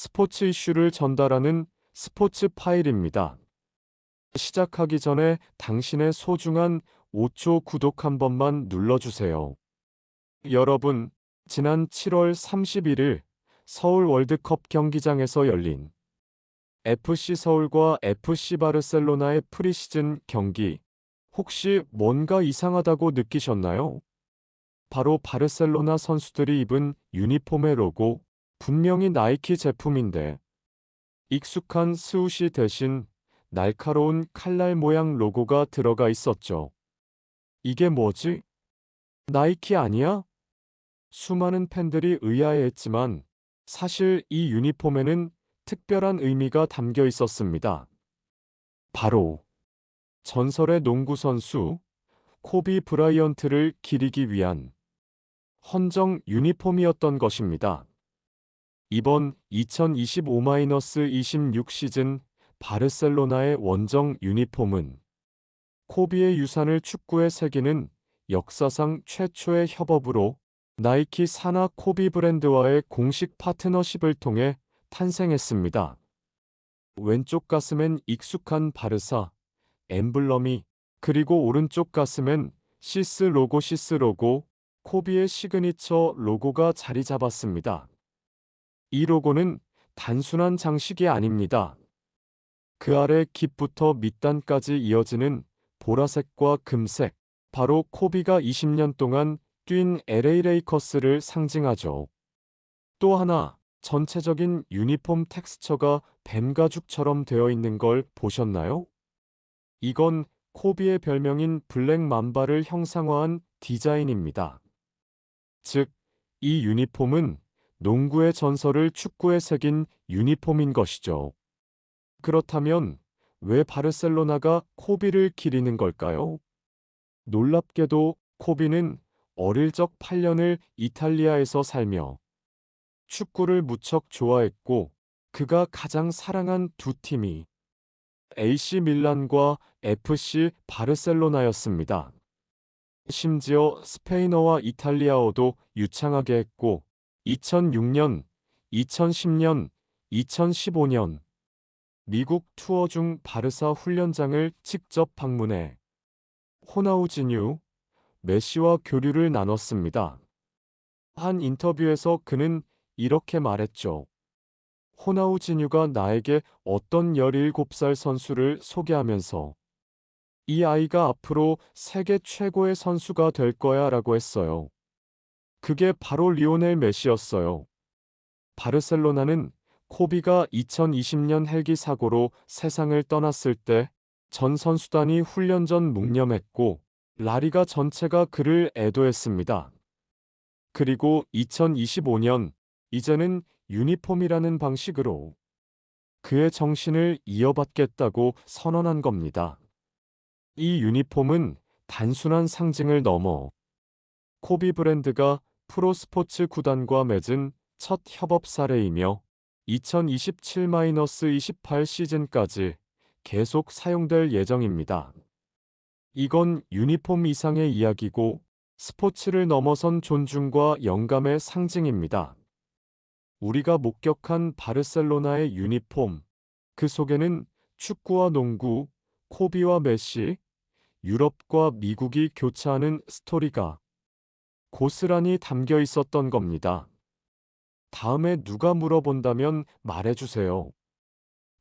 스포츠 이슈를 전달하는 스포츠 파일입니다. 시작하기 전에 당신의 소중한 5초 구독 한 번만 눌러주세요. 여러분, 지난 7월 31일 서울 월드컵 경기장에서 열린 FC 서울과 FC 바르셀로나의 프리시즌 경기 혹시 뭔가 이상하다고 느끼셨나요? 바로 바르셀로나 선수들이 입은 유니폼의 로고 분명히 나이키 제품인데 익숙한 스우시 대신 날카로운 칼날 모양 로고가 들어가 있었죠. 이게 뭐지? 나이키 아니야? 수많은 팬들이 의아해했지만 사실 이 유니폼에는 특별한 의미가 담겨 있었습니다. 바로 전설의 농구 선수 코비 브라이언트를 기리기 위한 헌정 유니폼이었던 것입니다. 이번 2025-26 시즌 바르셀로나의 원정 유니폼은 코비의 유산을 축구에 새기는 역사상 최초의 협업으로 나이키 사나 코비 브랜드와의 공식 파트너십을 통해 탄생했습니다. 왼쪽 가슴엔 익숙한 바르사, 엠블럼이 그리고 오른쪽 가슴엔 시스 로고 시스 로고, 코비의 시그니처 로고가 자리 잡았습니다. 이 로고는 단순한 장식이 아닙니다. 그 아래 깃부터 밑단까지 이어지는 보라색과 금색, 바로 코비가 20년 동안 뛴 LA 레이커스를 상징하죠. 또 하나, 전체적인 유니폼 텍스처가 뱀 가죽처럼 되어 있는 걸 보셨나요? 이건 코비의 별명인 블랙 맘바를 형상화한 디자인입니다. 즉, 이 유니폼은 농구의 전설을 축구에 새긴 유니폼인 것이죠. 그렇다면 왜 바르셀로나가 코비를 기리는 걸까요? 놀랍게도 코비는 어릴 적 8년을 이탈리아에서 살며 축구를 무척 좋아했고 그가 가장 사랑한 두 팀이 AC 밀란과 FC 바르셀로나였습니다. 심지어 스페인어와 이탈리아어도 유창하게 했고 2006년, 2010년, 2015년 미국 투어 중 바르사 훈련장을 직접 방문해 호나우지뉴, 메시와 교류를 나눴습니다. 한 인터뷰에서 그는 이렇게 말했죠. 호나우지뉴가 나에게 어떤 17살 선수를 소개하면서 이 아이가 앞으로 세계 최고의 선수가 될 거야 라고 했어요. 그게 바로 리오넬 메시였어요. 바르셀로나는 코비가 2020년 헬기 사고로 세상을 떠났을 때 전 선수단이 훈련 전 묵념했고 라리가 전체가 그를 애도했습니다. 그리고 2025년 이제는 유니폼이라는 방식으로 그의 정신을 이어받겠다고 선언한 겁니다. 이 유니폼은 단순한 상징을 넘어 코비 브랜드가 프로스포츠 구단과 맺은 첫 협업 사례이며 2027-28 시즌까지 계속 사용될 예정입니다. 이건 유니폼 이상의 이야기고 스포츠를 넘어선 존중과 영감의 상징입니다. 우리가 목격한 바르셀로나의 유니폼, 그 속에는 축구와 농구, 코비와 메시, 유럽과 미국이 교차하는 스토리가 고스란히 담겨 있었던 겁니다. 다음에 누가 물어본다면 말해주세요.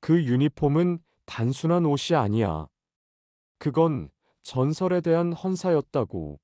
그 유니폼은 단순한 옷이 아니야. 그건 전설에 대한 헌사였다고.